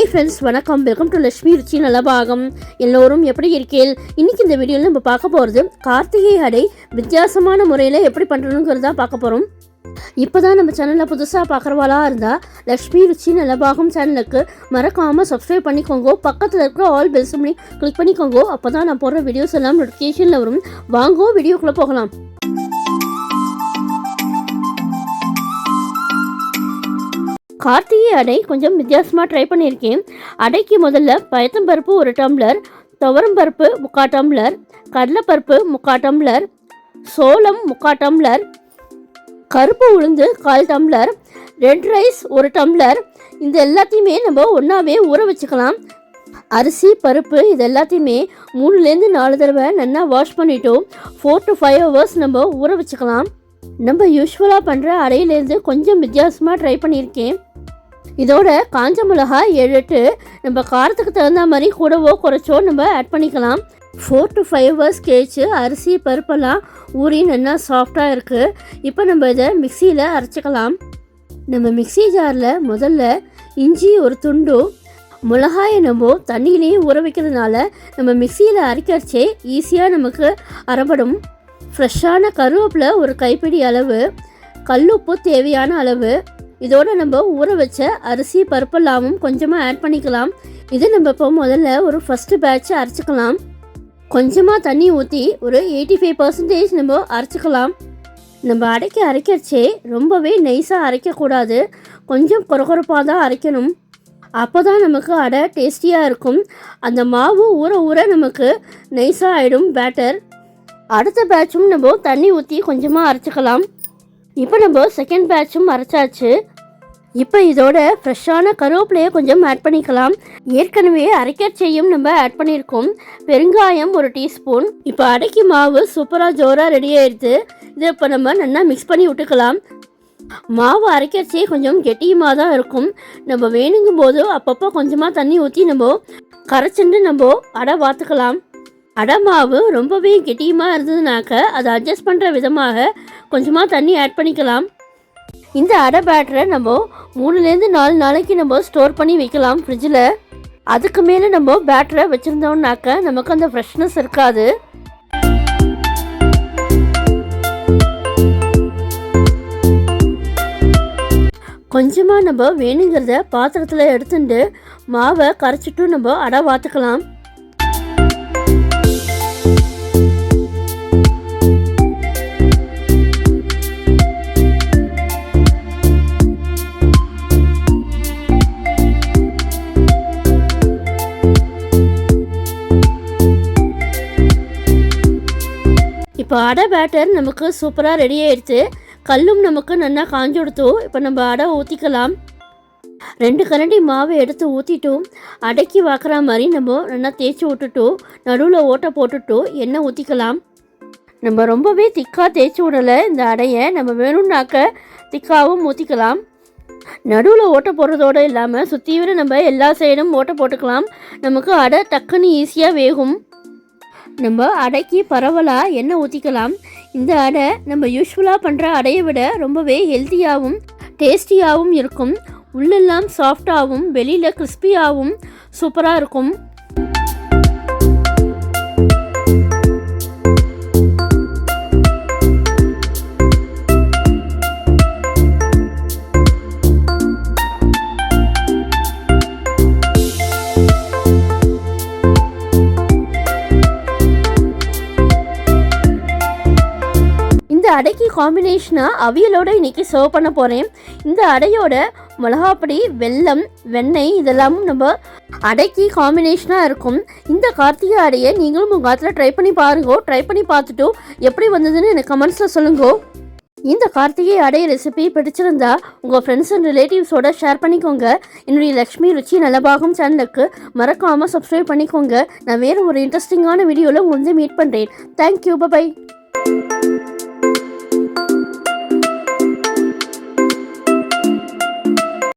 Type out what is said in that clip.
Friends வணக்கம். Welcome to Lakshmi Ruchi நலபாகம் எல்லோரும் எப்படி இருக்கீள் இன்றைக்கி இந்த வீடியோவில் நம்ம பார்க்க போகிறது கார்த்திகை அடை வித்தியாசமான முறையில் எப்படி பண்ணுறதுங்கிறது தான் பார்க்க போகிறோம் இப்போ தான் நம்ம சேனலில் புதுசாக பார்க்குறவாளாக இருந்தால் லக்ஷ்மி ருச்சி நலபாகம் சேனலுக்கு மறக்காமல் சப்ஸ்கிரைப் பண்ணிக்கோங்க. பக்கத்தில் இருக்கிற ஆல் பெல்ஸ் பண்ணி கிளிக் பண்ணிக்கோங்க. அப்போ தான் நான் போடுற வீடியோஸ் எல்லாம் நோட்டிஃபிகேஷனில் வரும். வாங்கோ வீடியோக்குள்ளே போகலாம். கார்த்திகை அடை கொஞ்சம் வித்தியாசமாக ட்ரை பண்ணியிருக்கேன். அடைக்கு முதல்ல பயத்தம்பருப்பு ஒரு டம்ளர் துவரம்பருப்பு முக்கா டம்ளர் கடலைப்பருப்பு முக்கா டம்ளர் சோளம் முக்கா டம்ளர் கருப்பு உளுந்து கால் டம்ளர் ரெட் ரைஸ் ஒரு டம்ளர். இந்த எல்லாத்தையுமே நம்ம ஒன்றாவே ஊற வச்சுக்கலாம். அரிசி பருப்பு இது எல்லாத்தையுமே மூணுலேருந்து நாலு தடவை நல்லா வாஷ் பண்ணிட்டோம். ஃபோர் டு ஃபைவ் ஹவர்ஸ் நம்ம ஊற வச்சுக்கலாம். நம்ம யூஸ்வலாக பண்ணுற அடையிலேருந்து கொஞ்சம் வித்தியாசமாக ட்ரை பண்ணியிருக்கேன். இதோட காஞ்ச மிளகாய் ஏழு எட்டு நம்ம காரத்துக்கு தகுந்த மாதிரி கூடவோ குறைச்சோ நம்ம ஆட் பண்ணிக்கலாம். ஃபோர் டு ஃபைவ் ஹவர்ஸ் கேச்சு அரிசி பருப்பெல்லாம் ஊறி நல்லா சாஃப்டாக இருக்குது இப்போ நம்ம இதை மிக்சியில் அரைச்சிக்கலாம். நம்ம மிக்ஸி ஜாரில் முதல்ல இஞ்சி ஒரு துண்டு மிளகாயை நம்ம தண்ணியிலேயே ஊற வைக்கிறதுனால நம்ம மிக்சியில் அரைக்கரைச்சே ஈஸியாக நமக்கு அரைப்படும் ஃப்ரெஷ்ஷான கருவேப்பிலை ஒரு கைப்பிடி அளவு கல்லுப்பு தேவையான அளவு. இதோடு நம்ம ஊற வச்ச அரிசி பருப்பெல்லாமும் கொஞ்சமாக ஆட் பண்ணிக்கலாம். இது நம்ம இப்போ முதல்ல ஒரு ஃபஸ்ட்டு பேட்சை அரைச்சிக்கலாம். கொஞ்சமாக தண்ணி ஊற்றி ஒரு எயிட்டி ஃபைவ் பர்சன்டேஜ் நம்ம அரைச்சிக்கலாம். நம்ம அடைக்க அரைக்கிறச்சே ரொம்பவே நைஸாக அரைக்கக்கூடாது. கொஞ்சம் குறகுறப்பாக தான் அரைக்கணும். அப்போ தான் நமக்கு அடை டேஸ்டியாக இருக்கும். அந்த மாவு ஊற ஊற நமக்கு நைஸாக ஆகிடும் பேட்டர் அடுத்த பேட்சும் நம்ம தண்ணி ஊற்றி கொஞ்சமாக அரைச்சிக்கலாம். இப்போ நம்ம செகண்ட் பேட்சும் அரைச்சாச்சு. இப்போ இதோட ஃப்ரெஷ்ஷான கருவேப்பிலையை கொஞ்சம் ஆட் பண்ணிக்கலாம். ஏற்கனவே அரைக்கச்சையும் நம்ம ஆட் பண்ணியிருக்கோம் பெருங்காயம் ஒரு டீஸ்பூன். இப்போ அடைக்கி மாவு சூப்பராக ஜோராக ரெடி ஆயிடுது. இதை இப்போ நம்ம நல்லா மிக்ஸ் பண்ணி விட்டுக்கலாம். மாவு அரைக்கச்சே கொஞ்சம் கெட்டியமாக தான் இருக்கும். நம்ம வேணுங்கும் போது அப்பப்போ கொஞ்சமாக தண்ணி ஊற்றி நம்ம கரைச்சிட்டு நம்ம அடை வாத்துக்கலாம். அடை மாவு ரொம்பவே கெட்டியமாக இருந்ததுனாக்க அதை அட்ஜஸ்ட் பண்ணுற விதமாக கொஞ்சமாக தண்ணி ஆட் பண்ணிக்கலாம். இந்த அடை பேட்டரை நம்ம மூணுலேருந்து நாலு நாளைக்கு நம்ம ஸ்டோர் பண்ணி வைக்கலாம் ஃப்ரிட்ஜில் அதுக்கு மேலே நம்ம பேட்டரை வச்சுருந்தோம்னாக்க நமக்கு அந்த ஃப்ரெஷ்னஸ் இருக்காது. கொஞ்சமாக நம்ம வேணுங்கிறத பாத்திரத்தில் எடுத்துட்டு மாவை கரைச்சிட்டும் நம்ம அடை வாத்துக்கலாம். இப்போ அடை பேட்டர் நமக்கு சூப்பராக ரெடி ஆயிடுச்சு. கல்லும் நமக்கு நல்லா காஞ்சு கொடுத்தோம் இப்போ நம்ம அடை ஊற்றிக்கலாம் ரெண்டு கரண்டி மாவை எடுத்து ஊற்றிட்டும் அடைக்கி வாக்குற மாதிரி நம்ம நல்லா தேய்ச்சி விட்டுட்டும் நடுவில் ஓட்டை போட்டுட்டும் எண்ணெய் ஊற்றிக்கலாம் நம்ம ரொம்பவே திக்காக தேய்ச்சி விடலை இந்த அடையை. நம்ம வேணும்னாக்க திக்காவும் ஊற்றிக்கலாம் நடுவில் ஓட்டை போடுறதோடு இல்லாமல் சுற்றி நம்ம எல்லா சைடும் ஓட்டை போட்டுக்கலாம். நமக்கு அடை டக்குன்னு ஈஸியாக வேகும். நம்ம அடைக்கு பரவலாக எண்ணெய் ஊற்றிக்கலாம் இந்த அடை நம்ம யூஸ்ஃபுல்லாக பண்ணுற அடையை விட ரொம்பவே ஹெல்த்தியாகவும் டேஸ்டியாகவும் இருக்கும். உள்ளெல்லாம் சாஃப்டாகவும் வெளியில் கிறிஸ்பியாகவும் சூப்பராக இருக்கும். அடைக்கு காம்பினேஷனாக அவியலோட இன்னைக்கு சர்வ் பண்ண போகிறேன் இந்த அடையோட மிளகாப்பொடி வெல்லம் வெண்ணெய் இதெல்லாமும் நம்ம அடைக்கு காம்பினேஷனாக இருக்கும். இந்த கார்த்திகை அடையை நீங்களும் உங்கள் காலத்தில் ட்ரை பண்ணி பாருங்கோ. ட்ரை பண்ணி பார்த்துட்டு எப்படி வந்ததுன்னு எனக்கு கமெண்ட்ஸில் சொல்லுங்கோ. இந்த கார்த்திகை அடை ரெசிபி பிடிச்சிருந்தா உங்கள் ஃப்ரெண்ட்ஸ் அண்ட் ரிலேட்டிவ்ஸோட ஷேர் பண்ணிக்கோங்க. என்னுடைய லக்ஷ்மி ருச்சி நல்லபாகும் சேனலுக்கு மறக்காமல் சப்ஸ்கிரைப் பண்ணிக்கோங்க. நான் வேறு ஒரு இன்ட்ரெஸ்டிங்கான வீடியோவில் உங்களை வந்து மீட் பண்ணுறேன் தேங்க்யூ பை